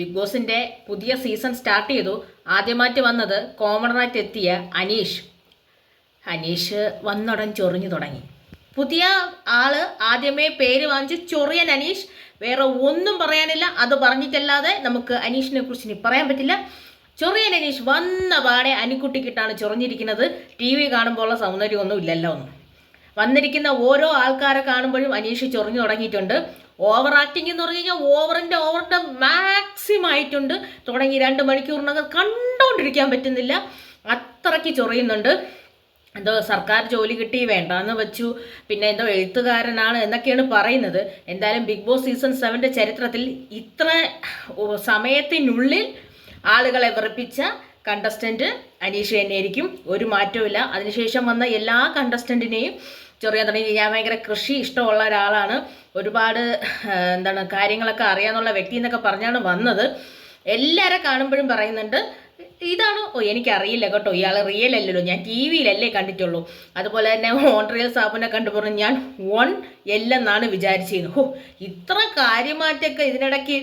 Big ബോസിന്റെ പുതിയ season start ചെയ്തു. ആദ്യമായിട്ട് വന്നത് കോമണറായിട്ട് എത്തിയ അനീഷ്. അനീഷ് വന്നുടൻ ചൊറിഞ്ഞു തുടങ്ങി. പുതിയ ആൾ ആദ്യമേ പേര് വാങ്ങിച്ച് ചൊറിയൻ അനീഷ്. വേറെ ഒന്നും പറയാനില്ല. അത് പറഞ്ഞിട്ടല്ലാതെ നമുക്ക് അനീഷിനെ കുറിച്ച് ഇനി പറയാൻ പറ്റില്ല. ചൊറിയൻ അനീഷ് വന്ന പാടെ അനിക്കുട്ടിക്കിട്ടാണ് ചൊറിഞ്ഞിരിക്കുന്നത്. ടി വി കാണുമ്പോൾ ഉള്ള സൗന്ദര്യമൊന്നും ഇല്ലല്ലോ ഒന്നും വന്നിരിക്കുന്ന ഓരോ ആൾക്കാരെ കാണുമ്പോഴും അനീഷ് ചൊറിഞ്ഞു തുടങ്ങിയിട്ടുണ്ട്. ഓവർ ആക്ടിങ് എന്ന് പറഞ്ഞു കഴിഞ്ഞാൽ ഓവറിന്റെ ഓവറിന്റെ മാക്സിമം ആയിട്ടുണ്ട്. തുടങ്ങി രണ്ട് മണിക്കൂറിനകം കണ്ടുകൊണ്ടിരിക്കാൻ പറ്റുന്നില്ല. അത്രയ്ക്ക് ചൊറിയുന്നുണ്ട്. എന്തോ സർക്കാർ ജോലി കിട്ടി വേണ്ടാന്ന് വെച്ചു. പിന്നെ എന്തോ എഴുത്തുകാരനാണ് എന്നൊക്കെയാണ് പറയുന്നത്. എന്തായാലും ബിഗ് ബോസ് സീസൺ സെവന്റെ ചരിത്രത്തിൽ ഇത്ര സമയത്തിനുള്ളിൽ ആളുകളെ വെറുപ്പിച്ച കണ്ടസ്റ്റന്റ് അനീഷ് തന്നെയായിരിക്കും. ഒരു മാറ്റവുമില്ല. അതിനുശേഷം വന്ന എല്ലാ കണ്ടസ്റ്റന്റിനെയും ചെറിയ തുടങ്ങി ഞാൻ ഭയങ്കര കൃഷി ഇഷ്ടമുള്ള ഒരാളാണ്. ഒരുപാട് എന്താണ് കാര്യങ്ങളൊക്കെ അറിയാമെന്നുള്ള വ്യക്തി എന്നൊക്കെ പറഞ്ഞാണ് വന്നത്. എല്ലാവരെ കാണുമ്പോഴും പറയുന്നുണ്ട് ഇതാണോ? ഓ എനിക്കറിയില്ല കേട്ടോ. ഇയാൾ റിയൽ അല്ലല്ലോ. ഞാൻ ടി വിയിലല്ലേ കണ്ടിട്ടുള്ളൂ. അതുപോലെ തന്നെ ഓൺ റിയൽ സാബിനെ കണ്ടു പറഞ്ഞു ഞാൻ വൺ എല്ലെന്നാണ് വിചാരിച്ചിരുന്നത് ഓ ഇത്ര കാര്യമായിട്ടൊക്കെ ഇതിനിടയ്ക്ക്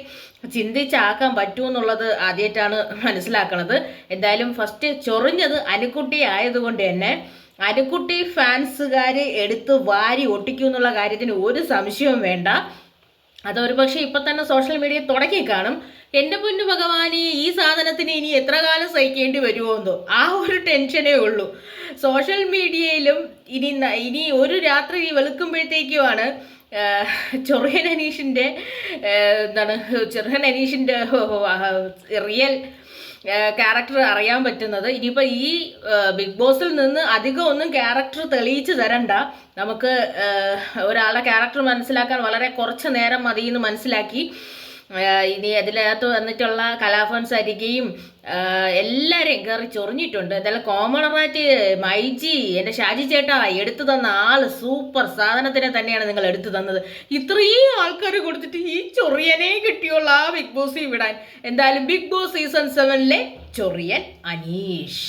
ചിന്തിച്ചാക്കാൻ പറ്റുമെന്നുള്ളത് ആദ്യമായിട്ടാണ് മനസ്സിലാക്കണത്. എന്തായാലും ഫസ്റ്റ് ചൊറിഞ്ഞത് അനുക്കുട്ടി ആയതുകൊണ്ട് തന്നെ അനുക്കുട്ടി ഫാൻസുകാർ എടുത്ത് വാരി ഒട്ടിക്കും എന്നുള്ള കാര്യത്തിന് ഒരു സംശയവും വേണ്ട. അതൊരു പക്ഷേ ഇപ്പം തന്നെ സോഷ്യൽ മീഡിയ തുടക്കി കാണും. എന്റെ പൊന്നു ഭഗവാനെ ഈ സാധനത്തിന് ഇനി എത്ര കാലം സഹിക്കേണ്ടി വരുമോ എന്തോ? ആ ഒരു ടെൻഷനേ ഉള്ളൂ. സോഷ്യൽ മീഡിയയിലും ഇനി ഇനി ഒരു രാത്രി വെളുക്കുമ്പോഴത്തേക്കുമാണ് ചൊറിയൻ അനീഷിന്റെ എന്താണ് ചെറിയൻ അനീഷിന്റെ റിയൽ ക്യാരക്ടർ അറിയാൻ പറ്റുന്നത്. ഇനിയിപ്പോൾ ഈ ബിഗ് ബോസിൽ നിന്ന് അധികം ഒന്നും ക്യാരക്ടർ തെളിയിച്ച് തരണ്ട. നമുക്ക് ഒരാളുടെ ക്യാരക്ടർ മനസ്സിലാക്കാൻ വളരെ കുറച്ച് നേരം മതി എന്ന് മനസ്സിലാക്കി. ഇനി അതിനകത്ത് വന്നിട്ടുള്ള കലാഫോൻസ് അരികയും എല്ലാവരെയും കയറി ചൊറിഞ്ഞിട്ടുണ്ട്. എന്തായാലും കോമണറായിട്ട് മൈജി എന്റെ ഷാജി ചേട്ടാ എടുത്തു തന്ന ആൾ സൂപ്പർ സാധനത്തിനെ തന്നെയാണ് നിങ്ങൾ എടുത്തു തന്നത്. ഇത്രയും ആൾക്കാർ കൊടുത്തിട്ട് ഈ ചൊറിയനെ കിട്ടിയുള്ള ആ ബിഗ് ബോസ് വിടാൻ എന്തായാലും ബിഗ് ബോസ് സീസൺ സെവനിലെ ചൊറിയൻ അനീഷ്.